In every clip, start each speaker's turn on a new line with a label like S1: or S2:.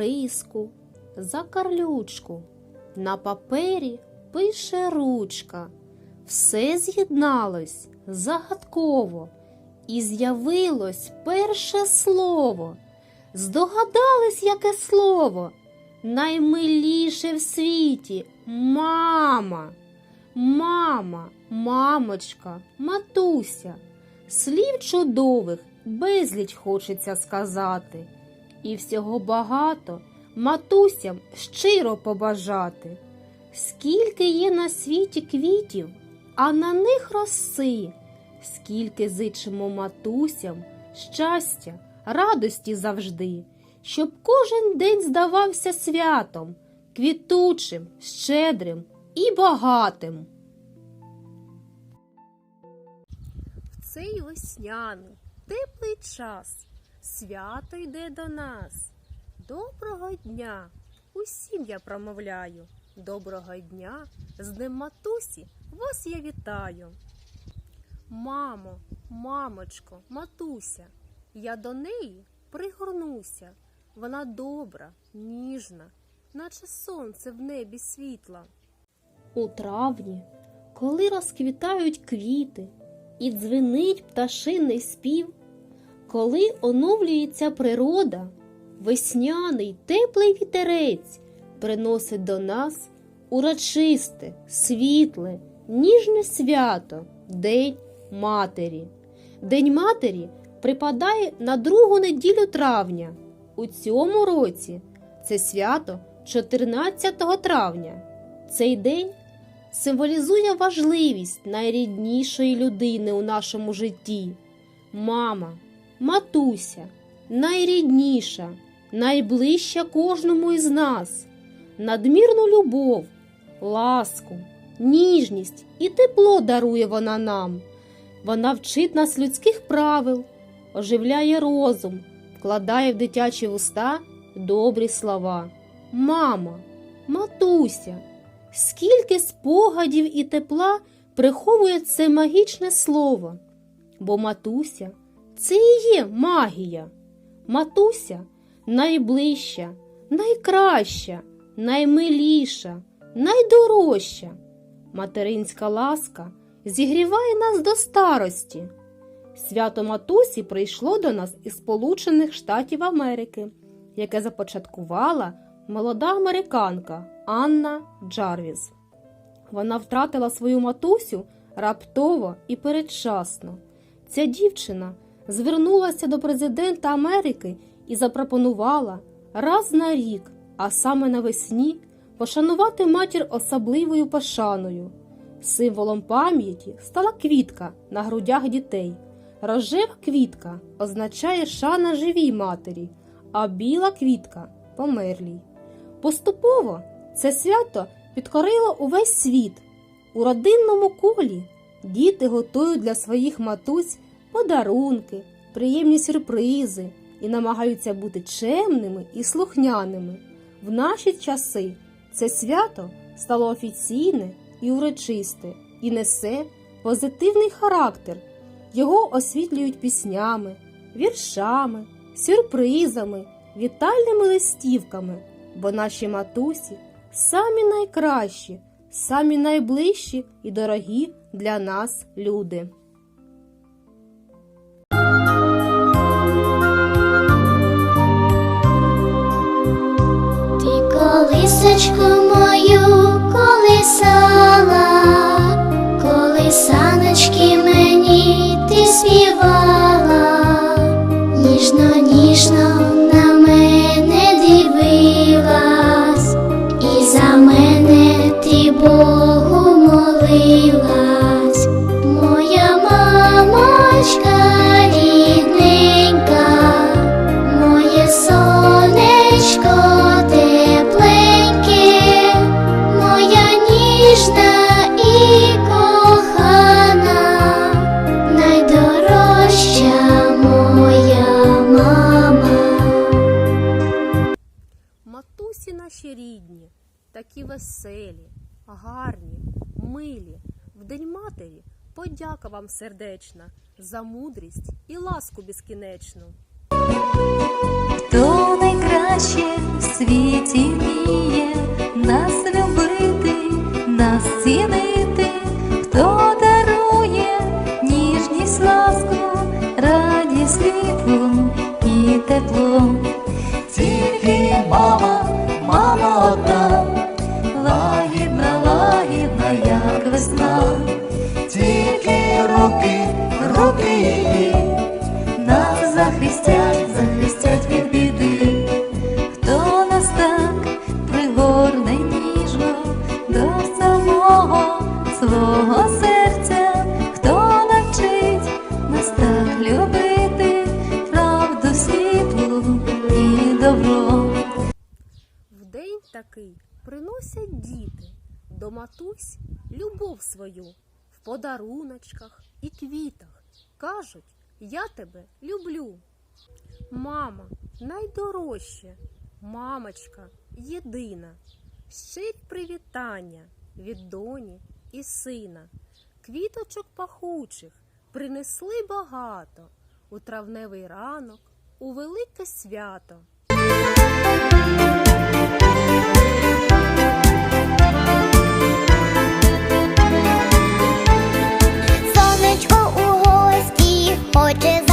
S1: риску, за карлючку. На папері пише ручка. Все з'єдналось загадково, і з'явилось перше слово. Здогадались, яке слово? Наймиліше в світі мама. Мама, мамочка, матуся. Слів чудових безліч хочеться сказати. І всього багато матусям щиро побажати. Скільки є на світі квітів, а на них роси, скільки зичимо матусям щастя, радості завжди, щоб кожен день здавався святом, квітучим, щедрим і багатим. В цей весняний, теплий час свято йде до нас. Доброго дня! Усім я промовляю. Доброго дня! З Днем матусі вас я вітаю. Мамо, мамочко, матуся, я до неї пригорнуся. Вона добра, ніжна, наче сонце в небі світла. У травні, коли розквітають квіти і дзвенить пташиний спів, коли оновлюється природа, весняний теплий вітерець приносить до нас урочисте, світле, ніжне свято, День Матері. День Матері припадає на другу неділю травня. У цьому році це свято 14 травня. Цей день символізує важливість найріднішої людини у нашому житті. Мама, матуся, найрідніша, найближча кожному із нас, надмірну любов, ласку, ніжність і тепло дарує вона нам. Вона вчить нас людських правил, оживляє розум, вкладає в дитячі вуста добрі слова. Мама, матуся, скільки спогадів і тепла приховує це магічне слово, бо матуся це і є магія. Матуся найближча, найкраща, наймиліша, найдорожча. Материнська ласка зігріває нас до старості. Свято матусі прийшло до нас із Сполучених Штатів Америки, яке започаткувала молода американка Анна Джарвіс. Вона втратила свою матусю раптово і передчасно. Ця дівчина звернулася до президента Америки і запропонувала раз на рік, а саме навесні, пошанувати матір особливою пошаною. Символом пам'яті стала квітка на грудях дітей. Рожева квітка означає шана живій матері, а біла квітка померлій. Поступово це свято підкорило увесь світ. У родинному колі діти готують для своїх матусь подарунки, приємні сюрпризи і намагаються бути чемними і слухняними. В наші часи це свято стало офіційне і урочисте і несе позитивний характер. Його освітлюють піснями, віршами, сюрпризами, вітальними листівками, бо наші матусі самі найкращі, самі найближчі і дорогі для нас люди. Веселі, гарні, милі. В День матері подяка вам сердечна за мудрість і ласку безкінечну.
S2: Як весна, тільки руки, руки її нас захистять, захистять від біди. Хто нас так пригорне ніжно до самого свого серця, хто навчить нас так любити, правду, світло і добро.
S1: В день такий приносять діти до матусь любов свою в подаруночках і квітах. Кажуть, я тебе люблю. Мама найдорожча, мамочка єдина. Щирь привітання від доні і сина. Квіточок пахучих принесли багато у травневий ранок, у велике свято.
S3: Heute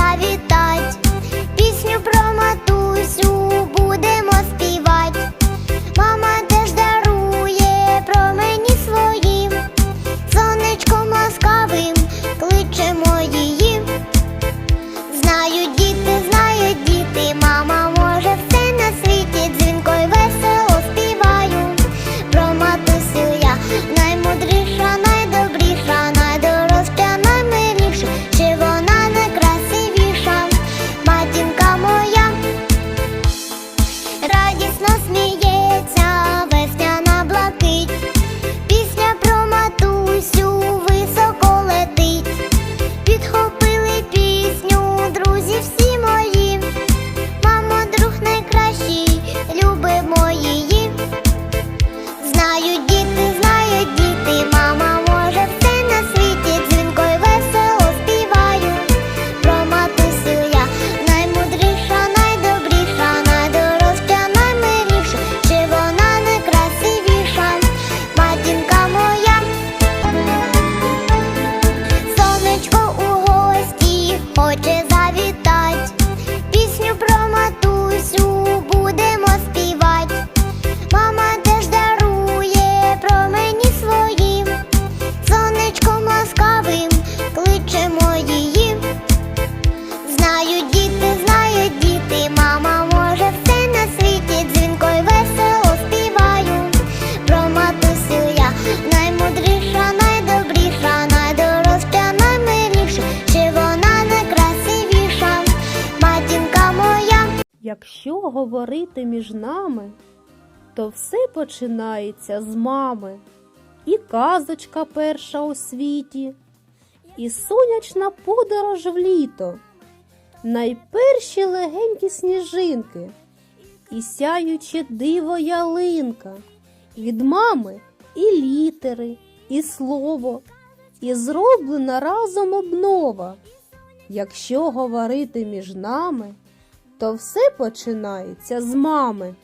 S1: Якщо говорити між нами, то все починається з мами. І казочка перша у світі, і сонячна подорож в літо, найперші легенькі сніжинки, і сяюче диво ялинка. Від мами і літери, і слово, і зроблена разом обнова. Якщо говорити між нами, то все починається з мами.